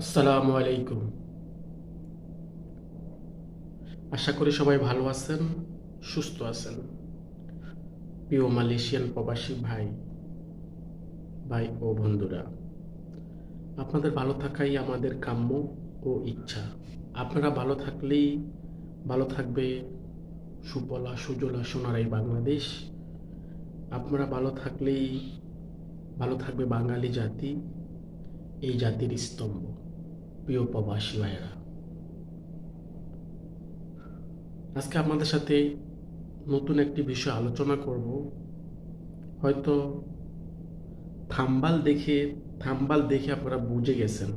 আসসালামু আলাইকুম। আশা করি সবাই ভালো আছেন, সুস্থ আছেন। প্রিয় মালয়েশিয়ান প্রবাসী ভাই ভাই ও বন্ধুরা, আপনাদের ভালো থাকাই আমাদের কাম্য ও ইচ্ছা। আপনারা ভালো থাকলেই ভালো থাকবে সুপলা সুজলা সোনারাই বাংলাদেশ। আপনারা ভালো থাকলেই ভালো থাকবে বাঙালি জাতি, এই জাতির স্তম্ভ। প্রিয় প্রবাসী ভাইয়েরা আজকে আপনাদের সাথে নতুন একটি বিষয় আলোচনা করব। হয়তো থাম্বাল দেখে থাম্বাল দেখে আপনারা বুঝে গেছেন।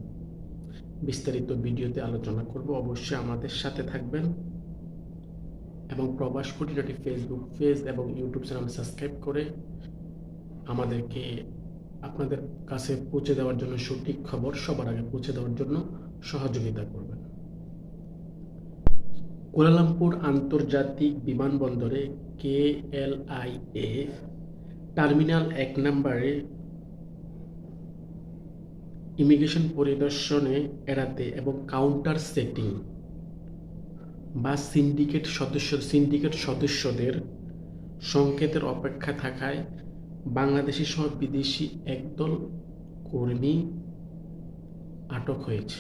বিস্তারিত ভিডিওতে আলোচনা করব, অবশ্যই আমাদের সাথে থাকবেন। এবং প্রবাস খুঁটিনাটি ফেসবুক পেজ এবং ইউটিউব চ্যানেল সাবস্ক্রাইব করে আমাদেরকে আপনাদের কাছে পৌঁছে দেওয়ার জন্য সঠিক খবর সবার আগে পৌঁছে দেওয়ার জন্য সহযোগিতা করবেন কুয়ালালামপুর আন্তর্জাতিক বিমানবন্দরে কে এল আই এ টার্মিনাল এক নম্বরে ইমিগ্রেশন পরিদর্শনে এড়াতে এবং কাউন্টার সেটিং বা সিন্ডিকেট সদস্য, সিন্ডিকেট সদস্যদের সংকেতের অপেক্ষা থাকায় বাংলাদেশি সহ বিদেশি একদল কর্মী আটক হয়েছে।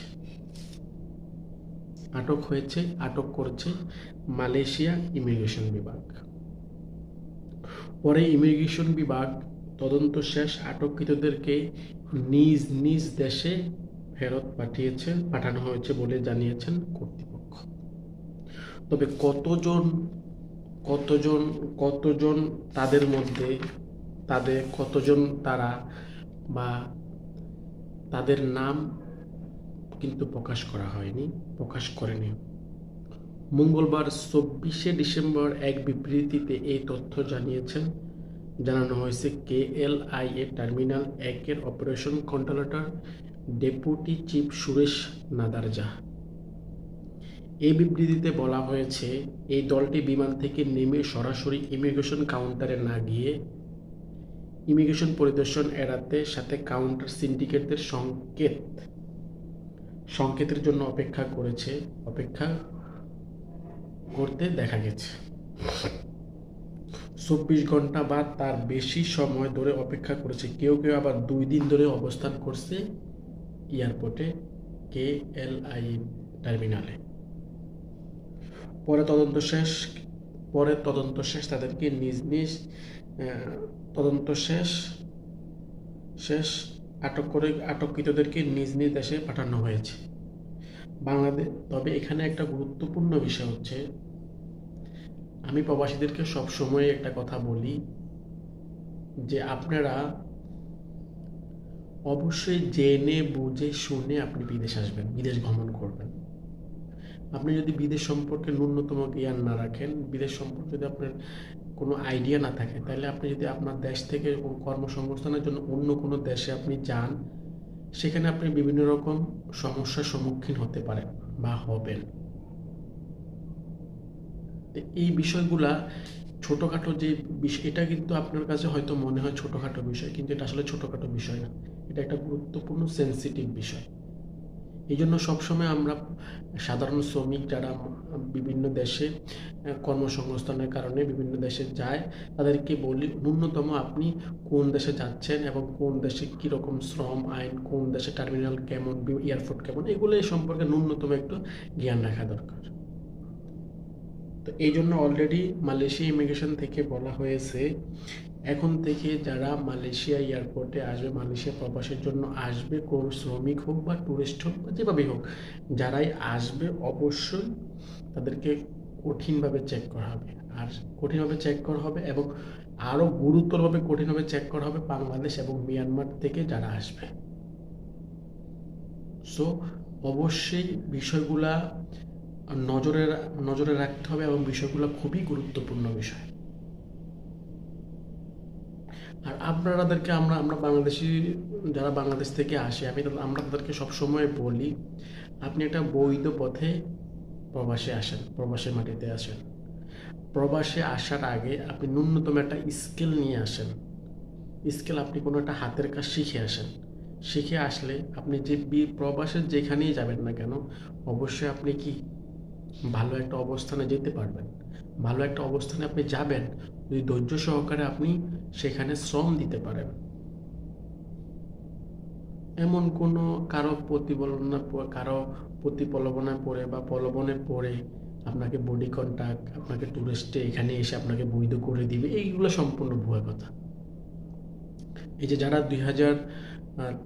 আটক হয়েছে, আটক করছে মালয়েশিয়া ইমিগ্রেশন বিভাগ। পরে ইমিগ্রেশন বিভাগ তদন্ত শেষ আটককৃতদেরকে নিজ নিজ দেশে ফেরত পাঠিয়েছে, পাঠানো হয়েছে বলে জানিয়েছেন কর্তৃপক্ষ। তবে কতজন কতজন কতজন তাদের মধ্যে, তাদের, কতজন তারা বা তাদের নাম কিন্তু প্রকাশ করা হয়নি, প্রকাশ করেনি। মঙ্গলবার চব্বিশে ডিসেম্বর এক বিবৃতিতে এই তথ্য জানিয়েছেন, জানানো হয়েছে K L I A terminal একের operation controller deputy chief Suresh Nadaraja. এই বিবৃতিতে বলা হয়েছে, এই দলটি বিমান থেকে নেমে সরাসরি ইমিগ্রেশন কাউন্টারে না গিয়ে ইমিগ্রেশন পরিদর্শন এড়াতে সাথে কাউন্টার সিন্ডিকেটদের সংকেত সংকেতের জন্য অপেক্ষা করেছে, অপেক্ষা করতে দেখা গেছে। চব্বিশ ঘণ্টা বা তার বেশি সময় ধরে অপেক্ষা করেছে। কেউ কেউ আবার দুই দিন ধরে অবস্থান করছে এয়ারপোর্টে কে এল আই টার্মিনালে। পরে তদন্ত শেষ, পরে তদন্ত শেষ তাদেরকে নিজ নিজ তদন্ত শেষ শেষ আটক করে আটককৃতদেরকে নিজ নিজ দেশে পাঠানো হয়েছে। বাংলাদেশ তবে এখানে একটা গুরুত্বপূর্ণ বিষয় হচ্ছে, আমি প্রবাসীদেরকে সব সময় একটা কথা বলি যে আপনারা অবশ্যই জেনে, বুঝে, শুনে আপনি বিদেশ আসবেন, বিদেশ ভ্রমণ করবেন। আপনি যদি বিদেশ সম্পর্কে ন্যূনতম জ্ঞান না রাখেন, বিদেশ সম্পর্কে যদি আপনার কোনো আইডিয়া না থাকে, তাহলে আপনি যদি আপনার দেশ থেকে কর্মসংস্থানের জন্য অন্য কোনো দেশে আপনি যান, সেখানে আপনি বিভিন্ন রকম সমস্যার সম্মুখীন হতে পারেন বা হবেন। এই বিষয়গুলা ছোটোখাটো যে বিষয় এটা কিন্তু আপনার কাছে হয়তো মনে হয় ছোটোখাটো বিষয়, কিন্তু এটা আসলে ছোটোখাটো বিষয় না। এটা একটা গুরুত্বপূর্ণ সেন্সিটিভ বিষয়। এই জন্য সবসময় আমরা সাধারণ শ্রমিক যারা বিভিন্ন দেশে কর্মসংস্থানের কারণে বিভিন্ন দেশে যায়, তাদেরকে বলি, ন্যূনতম আপনি কোন দেশে যাচ্ছেন এবং কোন দেশে কীরকম শ্রম আইন, কোন দেশে টার্মিনাল কেমন, এয়ারপোর্ট কেমন? এগুলো সম্পর্কে ন্যূনতম একটু জ্ঞান রাখা দরকার। তো এই জন্য অলরেডি মালয়েশিয়া ইমিগ্রেশন থেকে বলা হয়েছে। এখন থেকে যারা মালয়েশিয়া এয়ারপোর্টে আসবে, মালয়েশিয়া প্রবাসের জন্য আসবে, কোন শ্রমিক হোক বা ট্যুরিস্ট হোক বা যেভাবেই হোক, যারাই আসবে অবশ্যই তাদেরকে কঠিনভাবে চেক করা হবে। আর কঠিনভাবে চেক করা হবে এবং আরও গুরুতরভাবে কঠিনভাবে চেক করা হবে বাংলাদেশ এবং মিয়ানমার থেকে যারা আসবে। সো অবশ্যই বিষয়গুলা নজরে নজরে রাখতে হবে এবং বিষয়গুলো খুবই গুরুত্বপূর্ণ বিষয়। আর আপনারাদেরকে আমরা আমরা বাংলাদেশি, যারা বাংলাদেশ থেকে আসে, আমি আমরা তাদেরকে সবসময় বলি, আপনি একটা বৈধ পথে প্রবাসে আসেন, প্রবাসের মাটিতে আসেন। প্রবাসে আসার আগে আপনি ন্যূনতম একটা স্কিল নিয়ে আসেন। স্কিল আপনি কোনো একটা হাতের কাজ শিখে আসেন। শিখে আসলে আপনি যে প্রবাসে যেখানেই যাবেন না কেন, অবশ্যই আপনি কি ভালো একটা অবস্থানে যেতে পারবেন। ভালো একটা অবস্থানে আপনি যাবেন, যদি ধৈর্য সহকারে আপনি সেখানে শ্রম দিতে পারেন। এমন কোনো কারও প্রতিবলনা কারও প্রতিপলবনায় পড়ে বা প্রলোভনে পড়ে আপনাকে বডি কন্ট্যাক্ট আপনাকে টুরিস্টে এখানে এসে আপনাকে বৈধ করে দিবে, এইগুলো সম্পূর্ণ ভুয়া কথা। এই যে যারা দুই হাজার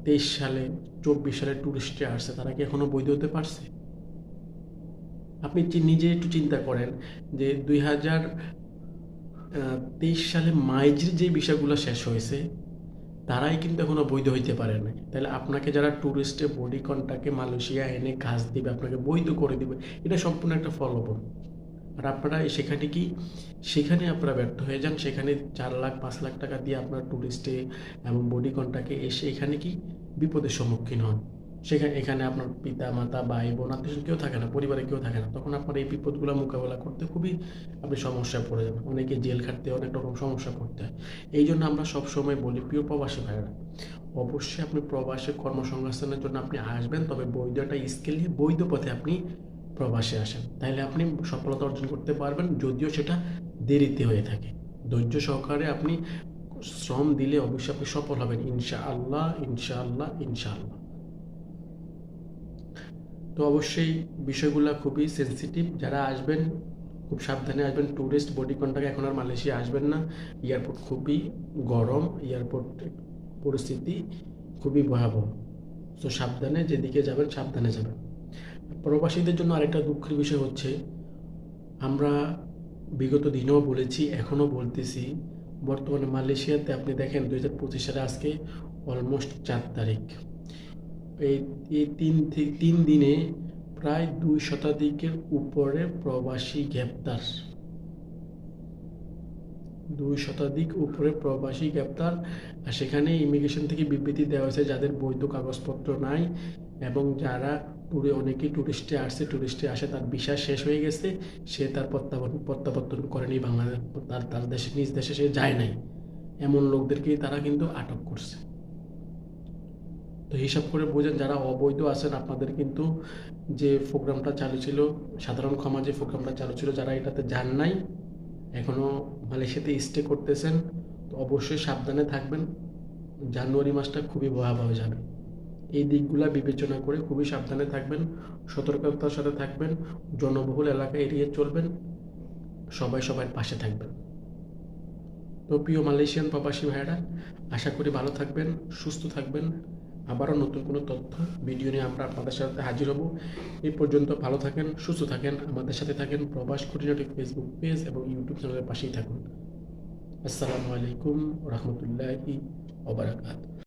তেইশ সালে, চব্বিশ সালে টুরিস্টে আসছে, তারা কি এখনও বৈধ হতে পারছে? আপনি নিজে একটু চিন্তা করেন যে দুই হাজার তেইশ সালে মাইজির যে বিষয়গুলো শেষ হয়েছে, তারাই কিন্তু এখনও বৈধ হইতে পারে না তাহলে আপনাকে যারা ট্যুরিস্টে বডি কন্টাকে মালয়েশিয়া এনে কাজ দিবে, আপনাকে বৈধ করে দিবে, এটা সম্পূর্ণ একটা ফলবন আর আপনারা সেখানে কি, সেখানে আপনারা ব্যর্থ হয়ে যান, সেখানে চার লাখ, পাঁচ লাখ টাকা দিয়ে আপনার ট্যুরিস্টে এবং বডি কন্টাকে এসে এখানে কি বিপদের সম্মুখীন হন? সেখানে, এখানে আপনার পিতা মাতা ভাই বোন আত্মীয় কেউ থাকে না পরিবারে কেউ থাকে না। তখন আপনার এই বিপদগুলো মোকাবেলা করতে খুবই আপনি সমস্যায় পড়ে যাবেন। অনেকে জেল খাটতে, অনেক রকম সমস্যা পড়তে হয়। এই জন্য আমরা সবসময় বলি, প্রিয় প্রবাসী ভাইরা অবশ্যই আপনি প্রবাসে কর্মসংস্থানের জন্য আপনি আসবেন, তবে বৈধ একটা স্কিল নিয়ে বৈধ পথে আপনি প্রবাসে আসেন। তাহলে আপনি সফলতা অর্জন করতে পারবেন, যদিও সেটা দেরিতে হয়ে থাকে। ধৈর্য সহকারে আপনি শ্রম দিলে অবশ্যই আপনি সফল হবেন ইনশা আল্লাহ ইনশা আল্লাহ ইনশা আল্লাহ তো অবশ্যই বিষয়গুলো খুবই সেন্সিটিভ যারা আসবেন, খুব সাবধানে আসবেন। ট্যুরিস্ট বডি কন্ট্যাক্ট এখন আর মালয়েশিয়া আসবেন না। এয়ারপোর্ট খুবই গরম এয়ারপোর্ট পরিস্থিতি খুবই ভয়াবহ। তো সাবধানে যেদিকে যাবেন, সাবধানে যাবেন। প্রবাসীদের জন্য আরেকটা দুঃখের বিষয় হচ্ছে, আমরা বিগত দিনেও বলেছি, এখনও বলতেছি, বর্তমানে মালয়েশিয়াতে আপনি দেখেন, দুই হাজার পঁচিশ সালে আজকে অলমোস্ট চার তারিখ। এই এই তিন থেকে তিন দিনে প্রায় দুই শতাধিকের উপরে প্রবাসী গ্রেপ্তার। দুই শতাধিক উপরে প্রবাসী গ্রেপ্তার সেখানে ইমিগ্রেশন থেকে বিবৃতি দেওয়া হয়েছে যাদের বৈধ কাগজপত্র নাই এবং যারা ট্যুরে অনেকেই ট্যুরিস্টে আসছে ট্যুরিস্টে আসে, তার ভিসা শেষ হয়ে গেছে, সে তার প্রত্যাবর্তন প্রত্যাবর্তন করেনি বাংলাদেশ, তার তার দেশে, নিজ দেশে সে যায় নাই। এমন লোকদেরকেই তারা কিন্তু আটক করছে। তো হিসাব করে বোঝেন, যারা অবৈধ আছেন আপনাদের কিন্তু যে প্রোগ্রামটা চালু ছিল, সাধারণ ক্ষমা যে প্রোগ্রামটা চালু ছিল, যারা এটাতে যান নাই এখনও মালয়েশিয়াতে স্টে করতেছেন, তো অবশ্যই সাবধানে থাকবেন। জানুয়ারি মাসটা খুবই ভয়াবহ যাবে। এই দিকগুলা বিবেচনা করে খুবই সাবধানে থাকবেন, সতর্কতার সাথে থাকবেন, জনবহুল এলাকা এড়িয়ে চলবেন, সবাই সবার পাশে থাকবেন। তো প্রিয় মালয়েশিয়ান প্রবাসী ভাইয়েরা, আশা করি ভালো থাকবেন, সুস্থ থাকবেন। আবারও নতুন কোনো তথ্য, ভিডিও নিয়ে আমরা আপনাদের সাথে হাজির হব। এই পর্যন্ত ভালো থাকেন, সুস্থ থাকেন, আমাদের সাথে থাকেন প্রবাস খুঁটিনাটি ফেসবুক পেজ এবং ইউটিউব চ্যানেলের পাশেই থাকুন। আসসালামু আলাইকুম রহমতুল্লাহি ওবরাকাত